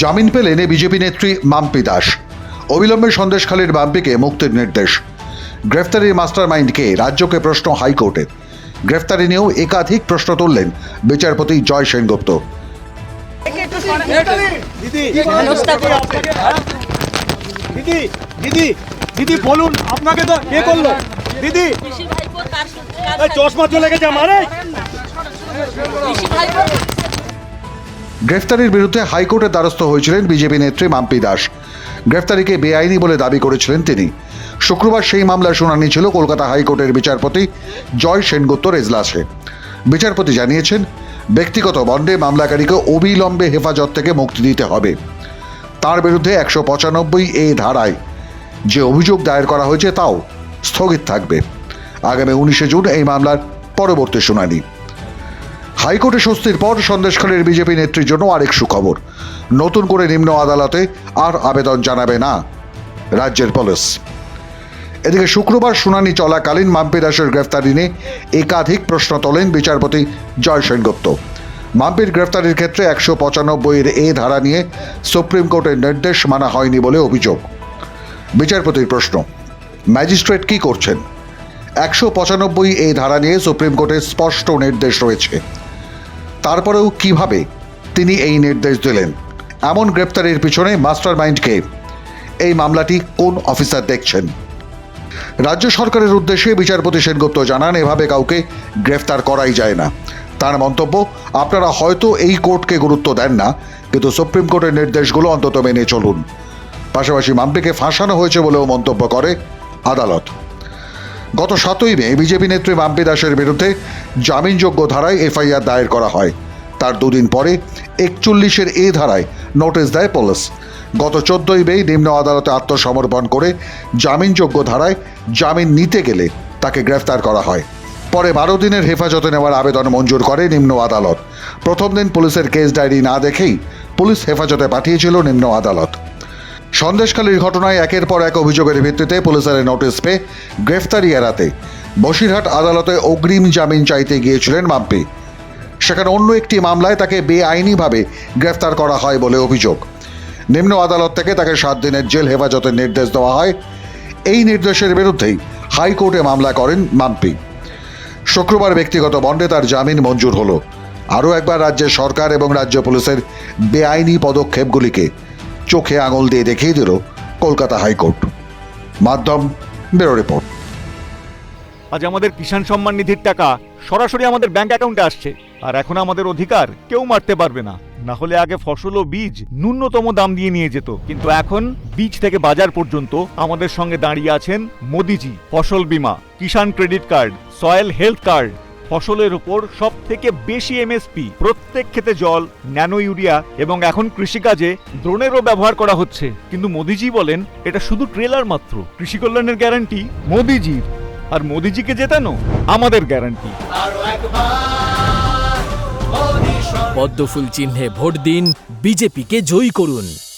জামিন পেলেন বিজেপি নেত্রী মাম্পি দাস। অবিলম্বে সন্দেশখালীর মাম্পিকে মুক্তির নির্দেশ। গ্রেফতারির মাস্টার মাইন্ডকে রাজ্যকে প্রশ্ন হাইকোর্টের। গ্রেফতারি নিয়েও একাধিক প্রশ্ন তুললেন বিচারপতি জয় সেনগুপ্ত। দিদি বলুন, আপনাকে তো কে করল? দিদি চশমা চলে গেছে আমার গ্রেফতারির বিরুদ্ধে হাইকোর্টের দ্বারস্থ হয়েছিলেন বিজেপি নেত্রী মাম্পি দাস। গ্রেফতারিকে বেআইনি বলে দাবি করেছিলেন তিনি। শুক্রবার সেই মামলার শুনানি ছিল কলকাতা হাইকোর্টের বিচারপতি জয় সেনগুপ্তর এজলাসে বিচারপতি জানিয়েছেন, ব্যক্তিগত বন্ডে মামলাকারীকে অবিলম্বে হেফাজত থেকে মুক্তি দিতে হবে। তার বিরুদ্ধে একশো পঁচানব্বই এ ধারায় যে অভিযোগ দায়ের করা হয়েছে তাও স্থগিত থাকবে। আগামী উনিশে জুন এই মামলার পরবর্তী শুনানি। হাইকোর্টে স্বস্তির পর সন্দেশখালীর বিজেপি নেত্রীর জন্য আরেক সুখবর। নতুন করে নিম্ন আদালতে আর আবেদন জানাবে না রাজ্যের পুলিশ। এদিকে শুক্রবার শুনানি চলাকালীন মাম্পি দাসের গ্রেফতারি নিয়ে একাধিক প্রশ্ন তোলেন বিচারপতি জয় সেনগুপ্ত। মাম্পির গ্রেফতারির ক্ষেত্রে একশো পঁচানব্বইয়ের এ ধারা নিয়ে সুপ্রিম কোর্টের নির্দেশ মানা হয়নি বলে অভিযোগ। বিচারপতির প্রশ্ন, ম্যাজিস্ট্রেট কি করছেন? একশো পঁচানব্বই এই ধারা নিয়ে সুপ্রিম কোর্টের স্পষ্ট নির্দেশ রয়েছে। তারপরেও কীভাবে তিনি এই নির্দেশ দিলেন? এমন গ্রেপ্তারের পিছনে মাস্টার মাইন্ডকে এই মামলাটি কোন অফিসার দেখছেন? রাজ্য সরকারের উদ্দেশ্যে বিচারপতি সেনগুপ্ত জানান, এভাবে কাউকে গ্রেফতার করাই যায় না। তার মন্তব্য, আপনারা হয়তো এই কোর্টকে গুরুত্ব দেন না, কিন্তু সুপ্রিম কোর্টের নির্দেশগুলো অন্তত মেনে চলুন। পাশাপাশি মাম্পিকে ফাঁসানো হয়েছে বলেও মন্তব্য করে আদালত। গত সাতই মে বিজেপি নেত্রী মাম্পি দাসের বিরুদ্ধে জামিনযোগ্য ধারায় এফআইআর দায়ের করা হয়। তার দুদিন পরে একচল্লিশের এ ধারায় নোটিশ দেয় পুলিশ। গত চোদ্দই মে নিম্ন আদালতে আত্মসমর্পণ করে জামিনযোগ্য ধারায় জামিন নিতে গেলে তাকে গ্রেফতার করা হয়। পরে বারো দিনের হেফাজতে নেওয়ার আবেদন মঞ্জুর করে নিম্ন আদালত। প্রথম দিন পুলিশের কেস ডায়েরি না দেখেই পুলিশ হেফাজতে পাঠিয়েছিল নিম্ন আদালত। সন্দেশখালীর ঘটনায় একের পর এক অভিযোগের ভিত্তিতে পুলিশের নোটিশ পেয়ে গ্রেফতারি এড়াতে বসিরহাট আদালতে অগ্রিম জামিন চাইতে গিয়েছিলেন মাম্পি। সেখানে অন্য একটি মামলায় তাকে বেআইনিভাবে গ্রেফতার করা হয় বলে অভিযোগ। নিম্ন আদালত থেকে তাকে সাত দিনের জেল হেফাজতের নির্দেশ দেওয়া হয়। এই নির্দেশের বিরুদ্ধেই হাইকোর্টে মামলা করেন মাম্পি। শুক্রবার ব্যক্তিগত বন্ডে তার জামিন মঞ্জুর হলো। আরও একবার রাজ্যের সরকার এবং রাজ্য পুলিশের বেআইনি পদক্ষেপগুলিকে চোখে আঙুল দিয়ে দেখিয়ে দিল কলকাতা হাইকোর্ট। মাধ্যম, ব্যুরো রিপোর্ট। আজ আমাদের কিষাণ সম্মান নিধির টাকা সরাসরি আমাদের ব্যাংক অ্যাকাউন্টে আসছে। আর এখন আমাদের অধিকার কেউ মারতে পারবে না। না হলে আগে ফসল ও বীজ ন্যূনতম দাম দিয়ে নিয়ে যেত। কিন্তু এখন বীজ থেকে বাজার পর্যন্ত আমাদের সঙ্গে দাঁড়িয়ে আছেন মোদিজি। ফসল বীমা, Kisan credit card, soil health card ফসলের উপর সব থেকে বেশি এমএসপি প্রত্যেক ক্ষেতে জল, ন্যানো ইউরিয়া এবং এখন কৃষিকাজে ড্রোনেরও ব্যবহার করা হচ্ছে। কিন্তু মোদিজি বলেন, এটা শুধু ট্রেলার মাত্র। কৃষি কল্যাণের গ্যারান্টি মোদিজির। আর মোদিজিকে জেতানো আমাদের গ্যারান্টি। পদ্মফুল চিহ্নে ভোট দিন, বিজেপিকে জয়ী করুন।